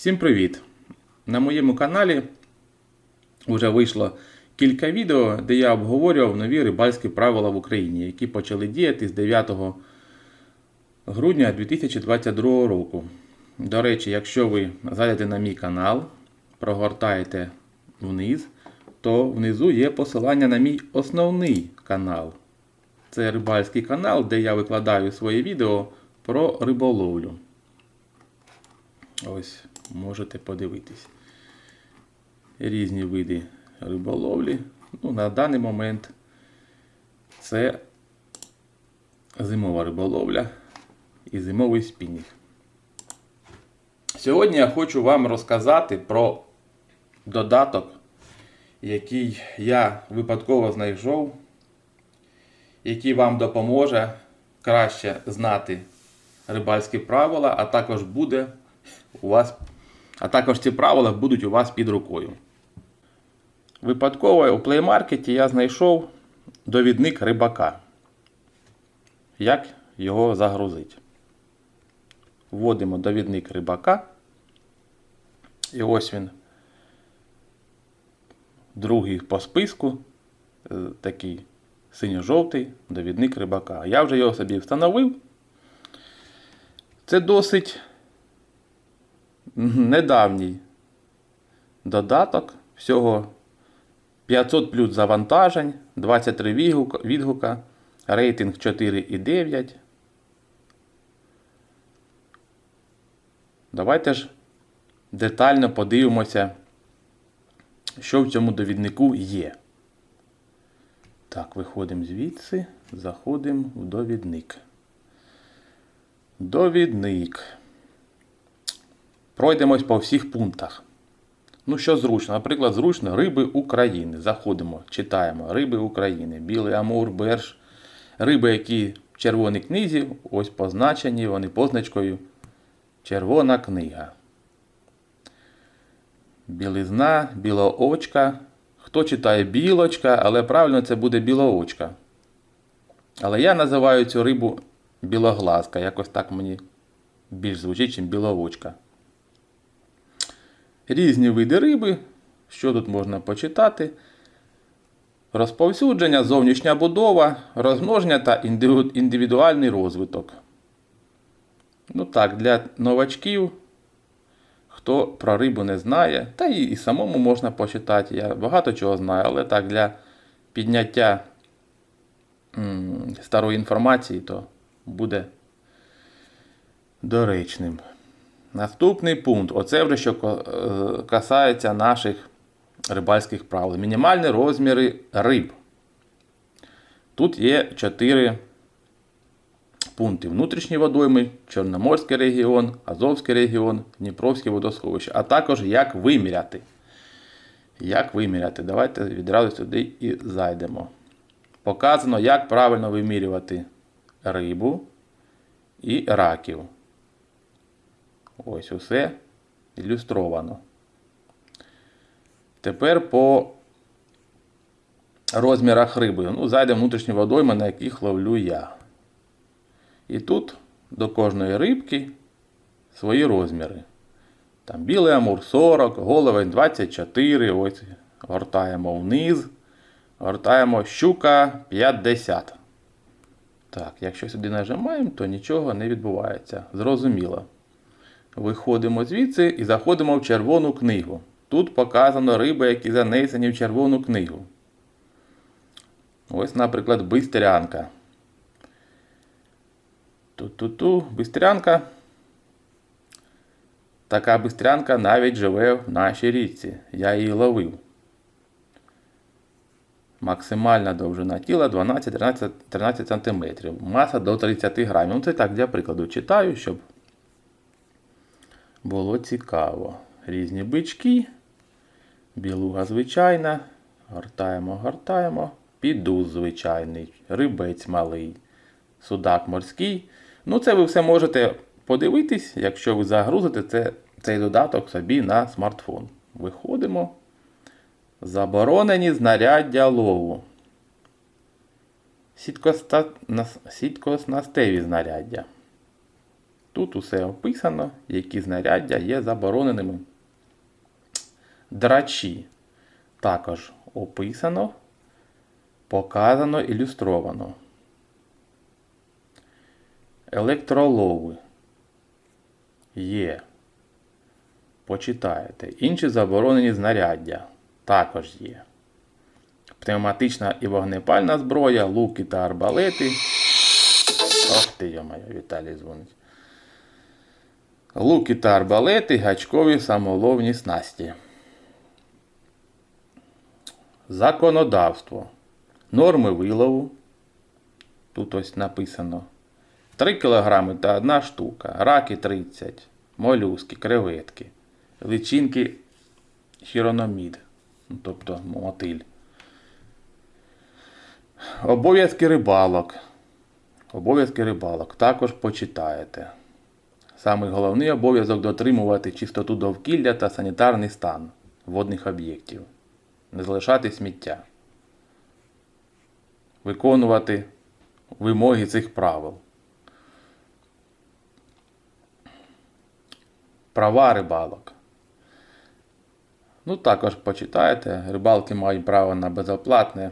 Всім привіт! На моєму каналі вже вийшло кілька відео, де я обговорював нові рибальські правила в Україні, які почали діяти з 9 грудня 2022 року. До речі, якщо ви зайдете на мій канал, прогортаєте вниз, то внизу є посилання на мій основний канал. Це рибальський канал, де я викладаю свої відео про риболовлю. Ось можете подивитись. Різні види риболовлі. Ну, на даний момент це зимова риболовля і зимовий спінінг. Сьогодні я хочу вам розказати про додаток, який я випадково знайшов, який вам допоможе краще знати рибальські правила, а також буде у вас, а також ці правила будуть у вас під рукою. Випадково у плеймаркеті я знайшов довідник рибака. Як його загрузити? Вводимо довідник рибака. І ось він. Другий по списку. е, Такий синьо-жовтий довідник рибака. Я вже його собі встановив. Це досить недавній додаток. Всього 500 плюс завантажень, 23 відгука, рейтинг 4,9. Давайте ж детально подивимося, що в цьому довіднику є. Так, виходимо звідси, заходимо в довідник. Довідник. Пройдемось по всіх пунктах. Ну, що зручно? Наприклад, зручно риби України. Заходимо, читаємо риби України, білий амур, берж. Риби, які в червоній книзі, ось позначені, вони позначкою Червона книга. Білизна, білоочка. Хто читає білочка, але правильно це буде білоочка. Але я називаю цю рибу білоглазка. Якось так мені більш звучить, ніж білоочка. Різні види риби. Що тут можна почитати? Розповсюдження, зовнішня будова, розмноження та індивідуальний розвиток. Ну так, для новачків, хто про рибу не знає, та і, і самому можна почитати. Я багато чого знаю, але так, для підняття м, старої інформації, то буде доречним. Наступний пункт. Оце вже що е, касається наших рибальських правил. Мінімальні розміри риб. Тут є 4 пункти: внутрішні водойми, Чорноморський регіон, Азовський регіон, Дніпровське водосховище, а також як виміряти. Як виміряти? Давайте відразу сюди і зайдемо. Показано, як правильно вимірювати рибу і раків. Ось усе ілюстровано. Тепер по розмірах риби. Ну, зайде внутрішні водойми, на яких ловлю я. І тут до кожної рибки свої розміри. Там білий амур 40, головень 24. Ось гортаємо вниз. Гортаємо щука 50. Так, якщо сюди нажимаємо, то нічого не відбувається. Зрозуміло. Виходимо звідси і заходимо в червону книгу. Тут показано риби, які занесені в червону книгу. Ось, наприклад, бистрянка. Ту-ту-ту, бистрянка. Така бистрянка навіть живе в нашій річці. Я її ловив. Максимальна довжина тіла 12-13 см. Маса до 30 грамів. Ну, це так для прикладу читаю, щоб було цікаво. Різні бички. Білуга звичайна. Гортаємо, гортаємо. Підуз звичайний, рибець малий, судак морський. Ну, це ви все можете подивитись, якщо ви загрузите це, цей додаток собі на смартфон. Виходимо. Заборонені знаряддя лову. Сіткоснастеві знаряддя. Тут усе описано, які знаряддя є забороненими. Драчі також описано, показано, ілюстровано. Електролови є. Почитаєте. Інші заборонені знаряддя також є. Пневматична і вогнепальна зброя, луки та арбалети. Ох ти, йомаю, Віталій дзвонить. Луки та арбалети, гачкові самоловні снасті. Законодавство. Норми вилову. Тут ось написано. 3 кг та 1 штука. Раки 30. Молюски, креветки. Личинки хірономід. Ну, Тобто мотиль. Обов'язки рибалок. Обов'язки рибалок також почитаєте. Самий головний обов'язок дотримувати чистоту довкілля та санітарний стан водних об'єктів. Не залишати сміття. Виконувати вимоги цих правил. Права рибалок. Ну, також почитаєте. Рибалки мають право на безоплатне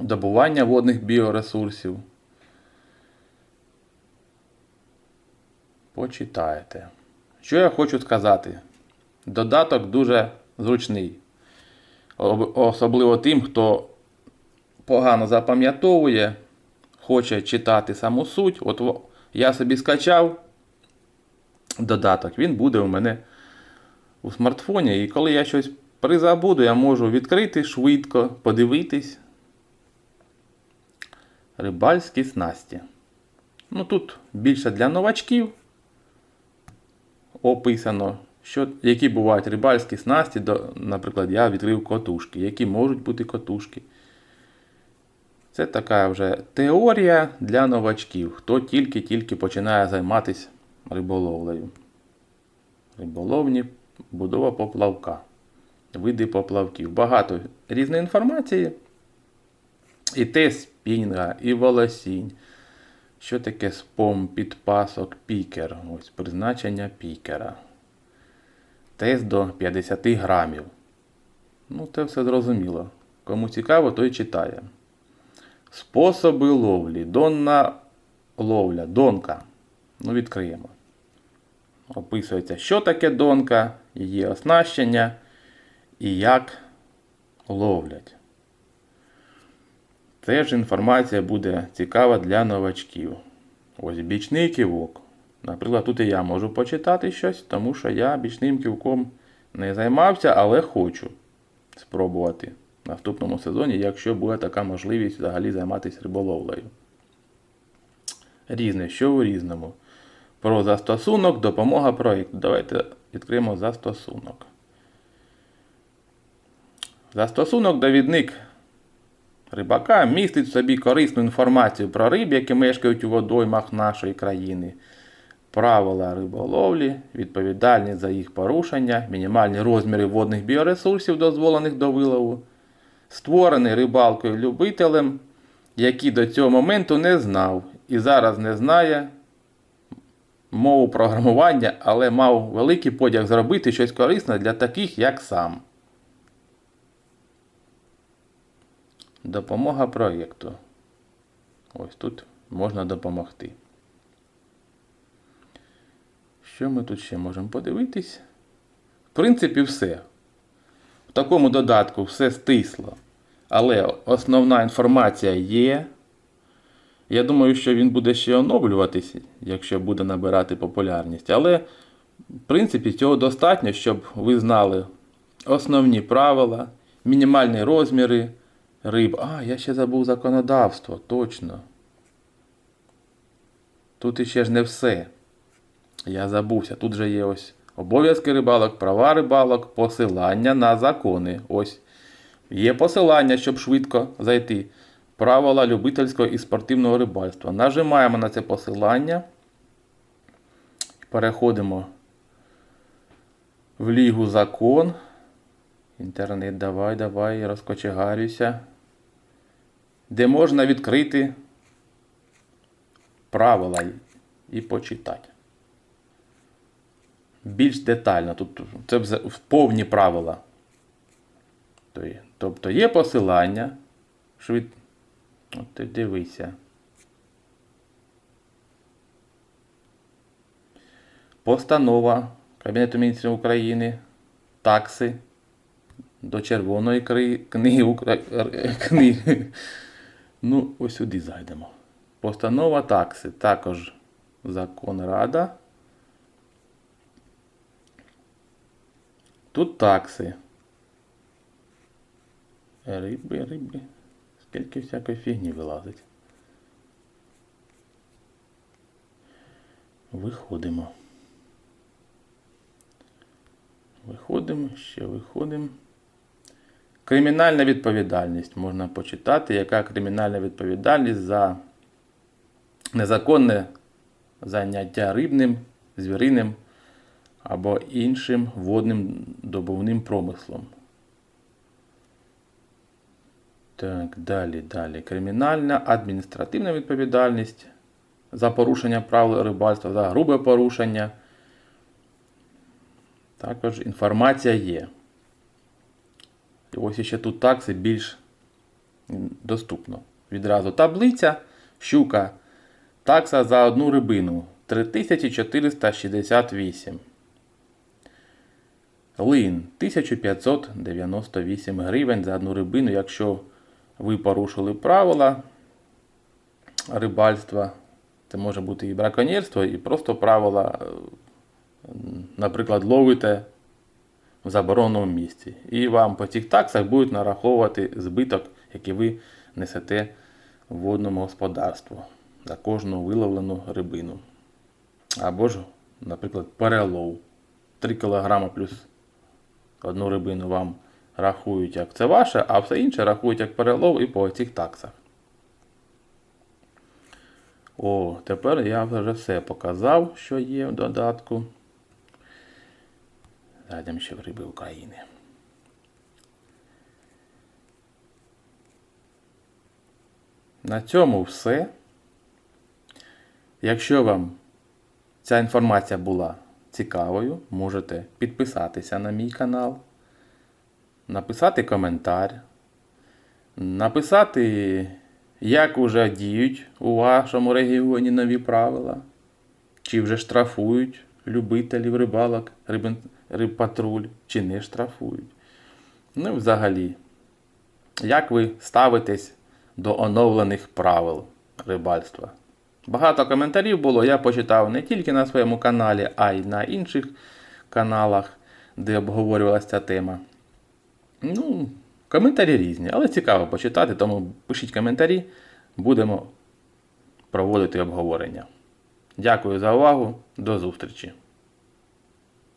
добування водних біоресурсів. Почитаєте. Що я хочу сказати? Додаток дуже зручний. Особливо тим, хто погано запам'ятовує, хоче читати саму суть. От я собі скачав додаток, він буде у мене у смартфоні. І коли я щось призабуду, я можу відкрити швидко, подивитись. Рибальські снасті. Ну тут більше для новачків описано, що, які бувають рибальські снасті. До, наприклад, я відкрив котушки, які можуть бути котушки. Це така вже теорія для новачків, хто тільки-тільки починає займатися риболовлею. Риболовні, будова поплавка, види поплавків. Багато різної інформації. І те спінга, і волосінь. Що таке спом, підпасок, пікер? Ось призначення пікера. Тест до 50 грамів. Ну, це все зрозуміло. Кому цікаво, той читає. Способи ловлі. Донна ловля. Донка. Ну, відкриємо. Описується, що таке донка, її оснащення і як ловлять. Теж інформація буде цікава для новачків. Ось бічний кивок. Наприклад, тут і я можу почитати щось, тому що я бічним кивком не займався, але хочу спробувати в наступному сезоні, якщо буде така можливість взагалі займатися риболовлею. Різне, що у різному. Про застосунок, допомога проєкту. Давайте відкриємо застосунок. Застосунок довідник рибака містить в собі корисну інформацію про риб, які мешкають у водоймах нашої країни, правила риболовлі, відповідальність за їх порушення, мінімальні розміри водних біоресурсів, дозволених до вилову, створений рибалкою-любителем, який до цього моменту не знав і зараз не знає мову програмування, але мав великий подяг зробити щось корисне для таких, як сам. Допомога проєкту. Ось тут можна допомогти. Що ми тут ще можемо подивитись? В принципі, все. В такому додатку все стисло. Але основна інформація є. Я думаю, що він буде ще оновлюватись, якщо буде набирати популярність. Але, в принципі, цього достатньо, щоб ви знали основні правила, мінімальні розміри риб. А, я ще забув законодавство, точно. Тут іще ж не все. Я забувся. Тут же є ось обов'язки рибалок, права рибалок, посилання на закони. Ось. Є посилання, щоб швидко зайти. Правила любительського і спортивного рибальства. Нажимаємо на це посилання. Переходимо в Лігу закон. Інтернет, давай, давай, розкочегарюся. Де можна відкрити правила, і почитати. Більш детально. Тут це повні правила. Тобто є посилання. Швид... От ти дивися. Постанова Кабінету міністрів України, такси до Червоної книги, книги. Ну, ось сюди зайдемо. Постанова такси. Також закон Рада. Тут такси. Риби, риби. Скільки всякої фігні вилазить. Виходимо. Виходимо, ще виходимо. Кримінальна відповідальність. Можна почитати, яка кримінальна відповідальність за незаконне заняття рибним, звіриним або іншим водним добувним промислом. Так, далі, далі. Кримінальна, адміністративна відповідальність за порушення правил рибальства, за грубе порушення. Також інформація є. І ось ще тут такси більш доступно. Відразу таблиця, щука, такса за одну рибину 3468. Лин 1598 гривень за одну рибину, якщо ви порушили правила рибальства. Це може бути і браконьєрство, і просто правила, наприклад, ловите в забороненому місці. І вам по цих таксах будуть нараховувати збиток, який ви несете водному господарству за кожну виловлену рибину. Або ж, наприклад, перелов. 3 кг плюс одну рибину вам рахують як це ваше, а все інше рахують як перелов і по цих таксах. О, тепер я вже все показав, що є в додатку. Зайдемо ще в риби України. На цьому все. Якщо вам ця інформація була цікавою, можете підписатися на мій канал, написати коментар, написати, як уже діють у вашому регіоні нові правила, чи вже штрафують любителів рибалок, рибен, рибпатруль, чи не штрафують. Ну і взагалі, як ви ставитесь до оновлених правил рибальства? Багато коментарів було, я почитав не тільки на своєму каналі, а й на інших каналах, де обговорювалася ця тема. Ну, коментарі різні, але цікаво почитати, тому пишіть коментарі, будемо проводити обговорення. Дякую за увагу, до зустрічі!